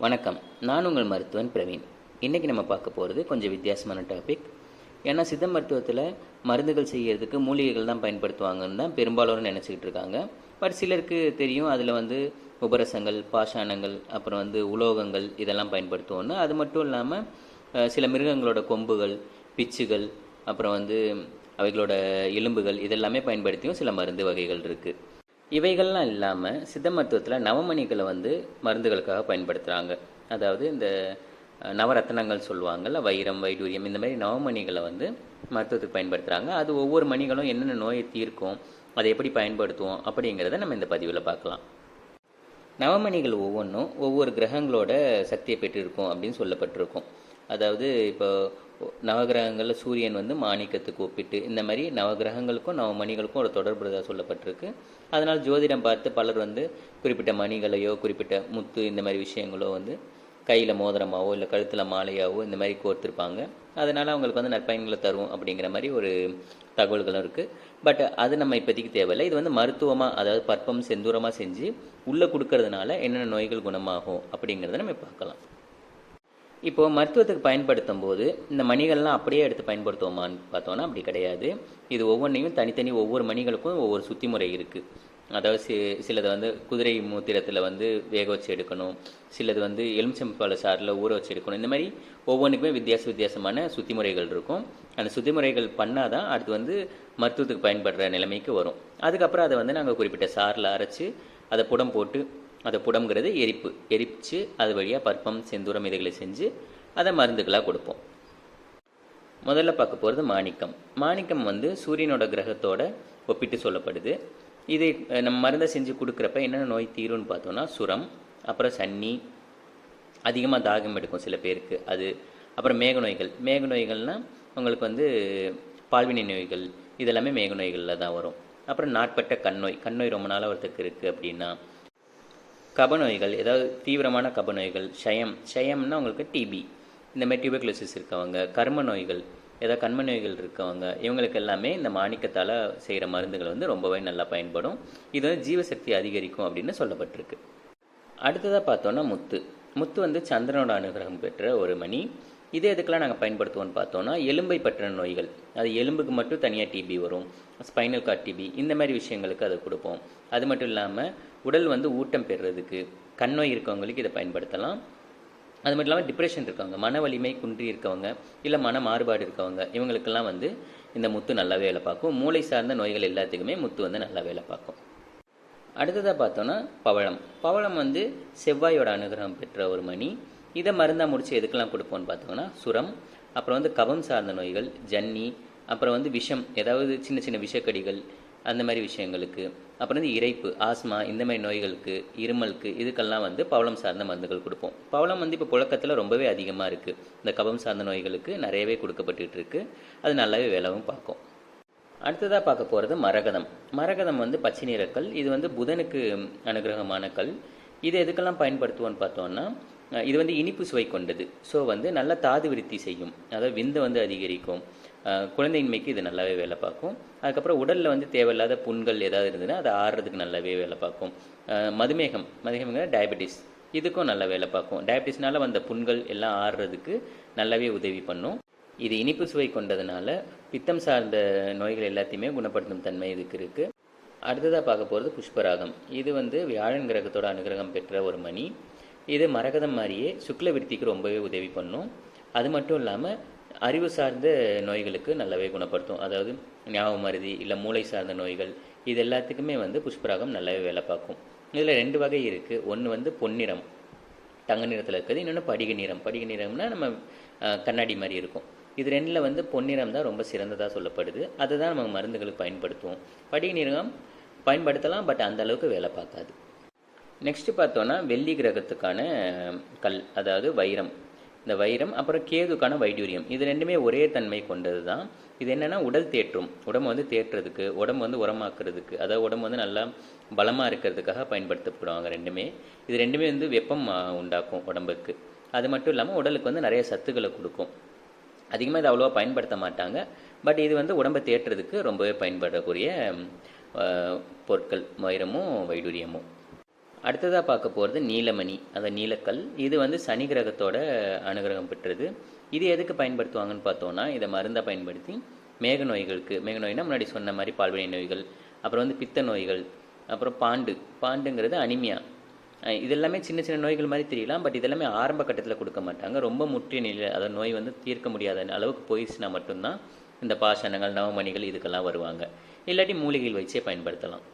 வணக்கம். நான் உங்கள் மருத்துவன் பிரவீன். இன்றைக்கி நம்ம பார்க்க போகிறது கொஞ்சம் வித்தியாசமான டாபிக் ஏன்னா சித்த மருத்துவத்தில் மருந்துகள் செய்கிறதுக்கு மூலிகைகள் தான் பயன்படுத்துவாங்கன்னு தான் பெரும்பாலோரும் நினச்சிக்கிட்டு இருக்காங்க. பட் சிலருக்கு தெரியும் அதில் வந்து உபரசங்கள் பாஷாணங்கள் அப்புறம் வந்து உலோகங்கள் இதெல்லாம் பயன்படுத்துவோன்னு அது மட்டும் இல்லாமல் சில மிருகங்களோட கொம்புகள் பிச்சுகள் அப்புறம் வந்து அவைகளோட எலும்புகள் இதெல்லாமே பயன்படுத்தியும் சில மருந்து வகைகள் இருக்குது இவைகள்லாம் இல்லாமல் சித்த மருத்துவத்தில் நவமணிகளை வந்து மருந்துகளுக்காக பயன்படுத்துகிறாங்க அதாவது இந்த நவரத்னங்கள் சொல்லுவாங்கல்ல வைரம் வைடூரியம் இந்த மாதிரி நவமணிகளை வந்து மருத்துவத்துக்கு பயன்படுத்துகிறாங்க அது ஒவ்வொரு மணிகளும் என்னென்ன நோயை தீர்க்கும் அதை எப்படி பயன்படுத்துவோம் அப்படிங்கிறத நம்ம இந்த பதிவில் பார்க்கலாம். நவமணிகள் ஒவ்வொன்றும் ஒவ்வொரு கிரகங்களோட சக்தியை பெற்றிருக்கும் அப்படின்னு சொல்லப்பட்டிருக்கும். அதாவது இப்போ நவகிரகங்களில் சூரியன் வந்து மாணிக்கத்துக்கு ஒப்பிட்டு இந்த மாதிரி நவகிரகங்களுக்கும் நவமணிகளுக்கும் ஒரு தொடர்பு சொல்லப்பட்டிருக்கு. அதனால் ஜோதிடம் பார்த்து பலர் வந்து குறிப்பிட்ட மணிகளையோ குறிப்பிட்ட முத்து இந்த மாதிரி விஷயங்களோ வந்து கையில் மோதிரமாவோ இல்லை கழுத்தில் மாலையாவோ இந்த மாதிரி கோர்த்துருப்பாங்க. அதனால் அவங்களுக்கு வந்து நற்பயன்களை தரும் அப்படிங்கிற மாதிரி ஒரு தகவல்களும் இருக்குது பட் அது நம்ம இப்போதைக்கு தேவையில்லை. இது வந்து மருத்துவமாக அதாவது பற்பம் செந்தூரமாக செஞ்சு உள்ளே கொடுக்கறதுனால என்னென்ன நோய்கள் குணமாகும் அப்படிங்கிறத நம்ம பார்க்கலாம். இப்போ மருத்துவத்துக்கு பயன்படுத்தும் போது இந்த மணிகள்லாம் அப்படியே எடுத்து பயன்படுத்துவோமான்னு பார்த்தோன்னா அப்படி கிடையாது. இது ஒவ்வொன்றையும் தனித்தனி ஒவ்வொரு மணிகளுக்கும் ஒவ்வொரு சுத்தி முறை இருக்குது அதாவது சி சிலது வந்து குதிரை மூத்திரத்தில் வந்து வேக வச்சு எடுக்கணும். சிலது வந்து எலுமிச்சம்பழ சாறில் ஊற வச்சு எடுக்கணும். இந்த மாதிரி ஒவ்வொன்றுக்குமே வித்தியாச வித்தியாசமான சுத்தி முறைகள் இருக்கும். அந்த சுத்தி முறைகள் பண்ணால் தான் அடுத்து வந்து மருத்துவத்துக்கு பயன்படுற நிலைமைக்கு வரும். அதுக்கப்புறம் அதை வந்து நாங்கள் குறிப்பிட்ட சாறில் அரைச்சி அதை புடம் போட்டு அதை புடம்ங்கிறது எரிப்பு. எரிச்சு அது வழியாக பற்பம் செந்தூரம் இதுகளை செஞ்சு அதை மருந்துகளாக கொடுப்போம். முதல்ல பார்க்க போகிறது மாணிக்கம். மாணிக்கம் வந்து சூரியனோட கிரகத்தோட ஒப்பிட்டு சொல்லப்படுது. இது நம்ம மருந்தை செஞ்சு கொடுக்குறப்ப என்னென்ன நோய் தீரும்னு பார்த்தோன்னா சுரம் அப்புறம் சன்னி அதிகமாக தாகம் எடுக்கும் சில பேருக்கு. அது அப்புறம் மேக நோய்கள். மேக நோய்கள்னால் உங்களுக்கு வந்து பால்வினை நோய்கள் இதெல்லாமே மேக நோய்களில் தான் வரும். அப்புறம் நாட்பட்ட கண்ணோய். கண்ணோய் ரொம்ப நாளாக ஒருத்தருக்கு இருக்குது அப்படின்னா கபநோய்கள் ஏதாவது தீவிரமான கபநோய்கள் ஷயம் ஷயம்னா உங்களுக்கு டிபி இந்த மாதிரி டியூபர்குலோசிஸ் இருக்கவங்க கர்ம நோய்கள் ஏதாவது கண்ம நோய்கள் இருக்கவங்க இவங்களுக்கு எல்லாமே இந்த மாணிக்கத்தால் செய்கிற மருந்துகள் வந்து ரொம்பவே நல்லா பயன்படும். இது வந்து ஜீவசக்தி அதிகரிக்கும் அப்படின்னு சொல்லப்பட்டிருக்கு. அடுத்ததாக பார்த்தோன்னா முத்து. முத்து வந்து சந்திரனோட அனுகிரகம் பெற்ற ஒரு மணி. இதே எதுக்கெல்லாம் நாங்கள் பயன்படுத்துவோம்னு பார்த்தோன்னா எலும்பை பற்றின நோய்கள். அது எலும்புக்கு மட்டும் தனியாக டிபி வரும். ஸ்பைனல் கார்ட் டிபி இந்த மாதிரி விஷயங்களுக்கு அதை கொடுப்போம். அது மட்டும் இல்லாமல் உடல் வந்து ஊட்டம் பெறுறதுக்கு கண் நோய் இருக்கவங்களுக்கு இதை பயன்படுத்தலாம். அது மட்டும் இல்லாமல் டிப்ரெஷன் இருக்கவங்க மன வலிமை குன்றி இருக்கவங்க இல்லை மன மாறுபாடு இருக்கவங்க இவங்களுக்கெல்லாம் வந்து இந்த முத்து நல்லா வேலை பார்க்கும். மூளை சார்ந்த நோய்கள் எல்லாத்துக்குமே முத்து வந்து நல்லா வேலை பார்க்கும். அடுத்ததாக பார்த்தோன்னா பவளம். பவளம் வந்து செவ்வாயோட அனுகிரகம் பெற்ற ஒரு மணி. இதை மருந்தாக முடிச்சு எதுக்கெல்லாம் கொடுப்போம்னு பார்த்தோம்னா சுரம் அப்புறம் வந்து கபம் சார்ந்த நோய்கள் ஜன்னி அப்புறம் வந்து விஷம் ஏதாவது சின்ன சின்ன விஷக்கடிகள் அந்த மாதிரி விஷயங்களுக்கு அப்புறம் வந்து இரைப்பு ஆஸ்மா இந்த மாதிரி நோய்களுக்கு இருமலுக்கு இதுக்கெல்லாம் வந்து பவளம் சார்ந்த மருந்துகள் கொடுப்போம். பவளம் வந்து இப்போ புழக்கத்தில் ரொம்பவே அதிகமாக இருக்குது இந்த கபம் சார்ந்த நோய்களுக்கு நிறையவே கொடுக்கப்பட்டு இருக்கு அது நல்லாவே வேலவும் பார்க்கும். அடுத்ததாக பார்க்க போகிறது மரகதம். மரகதம் வந்து பச்சை நிறக்கல் இது வந்து புதனுக்கு அனுகிரகமான கல். இது எதுக்கெல்லாம் பயன்படுத்துவோன்னு பார்த்தோன்னா இது வந்து இனிப்பு சுவை கொண்டது. ஸோ வந்து நல்ல தாது விருத்தி செய்யும். அதாவது விந்தை வந்து அதிகரிக்கும். குழந்தையின்மைக்கு இது நல்லாவே வேலை பார்க்கும். அதுக்கப்புறம் உடலில் வந்து தேவையில்லாத புண்கள் ஏதாவது இருந்ததுன்னா அதை ஆறுறதுக்கு நல்லாவே வேலை பார்க்கும். மதுமேகம் மதுமேகம். மதுமேகம்ங்கிற டயபெட்டிஸ் இதுக்கும் நல்ல வேலை பார்க்கும். டயபெட்டிஸ்னால வந்த புண்கள் எல்லாம் ஆறுறதுக்கு நல்லாவே உதவி பண்ணும். இது இனிப்பு சுவை கொண்டதுனால பித்தம் சார்ந்த நோய்கள் எல்லாத்தையுமே குணப்படுத்தும் தன்மை இதுக்கு இருக்குது அடுத்ததாக பார்க்க போகிறது புஷ்பராகம். இது வந்து வியாழன் கிரகத்தோட அனுகிரகம் பெற்ற ஒரு மணி. இது மரகதம் மாதிரியே சுக்ல விருத்திக்கு ரொம்பவே உதவி பண்ணும். அது மட்டும் இல்லாமல் அறிவு சார்ந்த நோய்களுக்கு நல்லாவே குணப்படுத்தும். அதாவது ஞாபக மருதி இல்லை மூளை சார்ந்த நோய்கள் இது எல்லாத்துக்குமே வந்து புஷ்பராகம் நல்லாவே வேலை பார்க்கும். இதில் ரெண்டு வகை இருக்குது ஒன்று வந்து பொன்னிறம் தங்க நிறத்தில் இருக்குது இன்னொன்று படிக நிறம். படிக நிறம்னா நம்ம கண்ணாடி மாதிரி இருக்கும். இது ரெண்டில் வந்து பொன்னிறம் தான் ரொம்ப சிறந்ததாக சொல்லப்படுது. அதை தான் நம்ம மருந்துகளுக்கு பயன்படுத்துவோம். படிக நிறம் பயன்படுத்தலாம் பட் அந்த அளவுக்கு வேலை பார்க்காது. நெக்ஸ்ட்டு பார்த்தோன்னா வெள்ளி கிரகத்துக்கான கல் அதாவது வைரம். இந்த வைரம் அப்புறம் கேதுக்கான வைடூரியம். இது ரெண்டுமே ஒரே தன்மை கொண்டது தான் இது என்னென்னா உடல் தேற்றும். உடம்பு வந்து தேற்றுறதுக்கு உடம்பு வந்து உரமாக்குறதுக்கு அதாவது உடம்பு வந்து நல்லா பலமாக இருக்கிறதுக்காக பயன்படுத்தப்படுவாங்க ரெண்டுமே. இது ரெண்டுமே வந்து வெப்பம் உண்டாக்கும் உடம்புக்கு. அது மட்டும் இல்லாமல் உடலுக்கு வந்து நிறைய சத்துக்களை கொடுக்கும். அதிகமாக இதை அவ்வளோவா பயன்படுத்த மாட்டாங்க. பட் இது வந்து உடம்பை தேற்றுறதுக்கு ரொம்பவே பயன்படக்கூடிய பொருட்கள் வைரமும் வைடூரியமும். அடுத்ததாக பார்க்க போகிறது நீலமணி அந்த நீலக்கல். இது வந்து சனி கிரகத்தோட அனுகிரகம் பெற்றது. இது எதுக்கு பயன்படுத்துவாங்கன்னு பார்த்தோன்னா இதை மருந்தை பயன்படுத்தி மேக நோய்களுக்கு மேக நோய்னா முன்னாடி சொன்ன மாதிரி பால்வினை நோய்கள் அப்புறம் வந்து பித்த நோய்கள் அப்புறம் பாண்டு. பாண்டுங்கிறது அனிமியா. இதெல்லாமே சின்ன சின்ன நோய்கள் மாதிரி தெரியலாம் பட் இதெல்லாமே ஆரம்ப கட்டத்தில் கொடுக்க மாட்டாங்க. ரொம்ப முற்றிய நிலையில் அதாவது நோய் வந்து தீர்க்க முடியாத அளவுக்கு போயிடுச்சுன்னா மட்டும்தான் இந்த பாஷாணங்கள் நவமணிகள் இதுக்கெல்லாம் வருவாங்க. இல்லாட்டி மூலிகைகள் வச்சே பயன்படுத்தலாம்.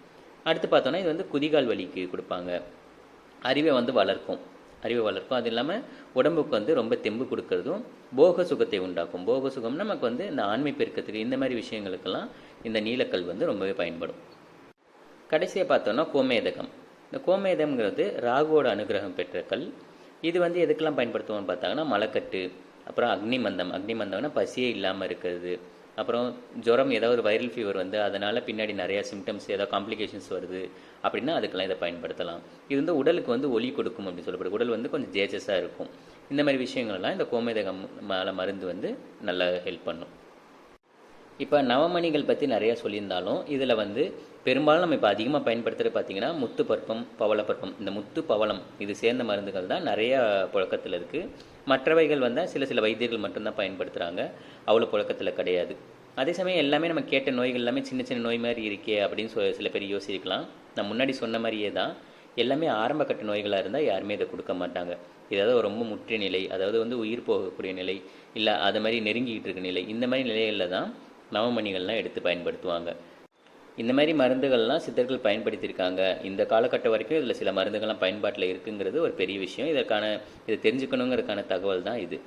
அடுத்து பார்த்தோன்னா இது வந்து குதிகால் வலிக்கு கொடுப்பாங்க. அறிவை வந்து வளர்க்கும். அறிவை வளர்க்கும். அது இல்லாமல் உடம்புக்கு வந்து ரொம்ப தெம்பு கொடுக்கறதும் போக சுகத்தை உண்டாக்கும். போக சுகம்னா நமக்கு வந்து இந்த ஆண்மை பெருக்கத்துக்கு இந்த மாதிரி விஷயங்களுக்கெல்லாம் இந்த நீலக்கல் வந்து ரொம்பவே பயன்படும். கடைசியாக பார்த்தோன்னா கோமேதகம். இந்த கோமேதம்ங்கிறது ராகுவோட அனுகிரகம் பெற்ற கல். இது வந்து எதுக்கெல்லாம் பயன்படுத்துவோம்னு பார்த்தாங்கன்னா மலைக்கட்டு அப்புறம் அக்னிமந்தம். அக்னிமந்தம்னா பசியே இல்லாமல் இருக்கிறது. அப்புறம் ஜுரம் ஏதாவது ஒரு வைரல் ஃபீவர் வந்து அதனால் பின்னாடி நிறையா சிம்டம்ஸ் ஏதாவது காம்ப்ளிகேஷன்ஸ் வருது அப்படின்னா அதுக்கெல்லாம் இதை பயன்படுத்தலாம். இது வந்து உடலுக்கு வந்து ஒலி கொடுக்கும் அப்படின்னு சொல்லப்படுது. உடல் வந்து கொஞ்சம் ஜேஜஸாக இருக்கும். இந்த மாதிரி விஷயங்கள்லாம் இந்த கோமேதகம் மேலே மருந்து வந்து நல்லா ஹெல்ப் பண்ணும். இப்போ நவமணிகள் பற்றி நிறையா சொல்லியிருந்தாலும் இதில் வந்து பெரும்பாலும் நம்ம இப்போ அதிகமாக பயன்படுத்துகிறது பார்த்தீங்கன்னா முத்து பற்பம் பவளப்பற்பம் இந்த முத்து பவளம் இது சேர்ந்த மருந்துகள் தான் நிறையா புழக்கத்தில் இருக்குது மற்றவைகள் வந்தால் சில சில வைத்தியர்கள் மட்டும்தான் பயன்படுத்துகிறாங்க அவ்வளோ புழக்கத்தில் கிடையாது. அதே சமயம் எல்லாமே நம்ம கேட்ட நோய்கள் எல்லாமே சின்ன சின்ன நோய் மாதிரி இருக்கே அப்படின்னு சொ சில பேர் யோசிக்கலாம். நான் முன்னாடி சொன்ன மாதிரியே தான் எல்லாமே ஆரம்ப கட்ட நோய்களாக இருந்தால் யாருமே இதை கொடுக்க மாட்டாங்க. ஏதாவது ரொம்ப முற்றிய நிலை அதாவது வந்து உயிர் போகக்கூடிய நிலை இல்லை அது மாதிரி நெருங்கிக்கிட்டு இருக்க நிலை இந்த மாதிரி நிலைகளில் தான் நவமணிகள்லாம் எடுத்து பயன்படுத்துவாங்க. இந்த மாதிரி மருந்துகள்லாம் சித்தர்கள் பயன்படுத்தியிருக்காங்க. இந்த காலகட்டம் வரைக்கும் இதில் சில மருந்துகள்லாம் பயன்பாட்டில் இருக்குங்கிறது ஒரு பெரிய விஷயம். இதற்கான இதை தெரிஞ்சுக்கணுங்கிறதுக்கான தகவல் தான் இது.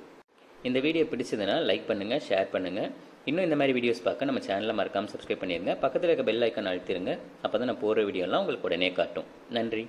இந்த வீடியோ பிடிச்சதுன்னா லைக் பண்ணுங்கள் ஷேர் பண்ணுங்கள் இன்னும் இந்த மாதிரி வீடியோஸ் பார்க்க நம்ம சேனலை மறக்காமல் சப்ஸ்கிரைப் பண்ணிடுங்க பக்கத்தில் இருக்க பெல் ஐக்கான் அழுத்திடுங்க அப்போ தான் நான் போகிற வீடியோலாம் உங்களுக்கு உடனே காட்டும். நன்றி.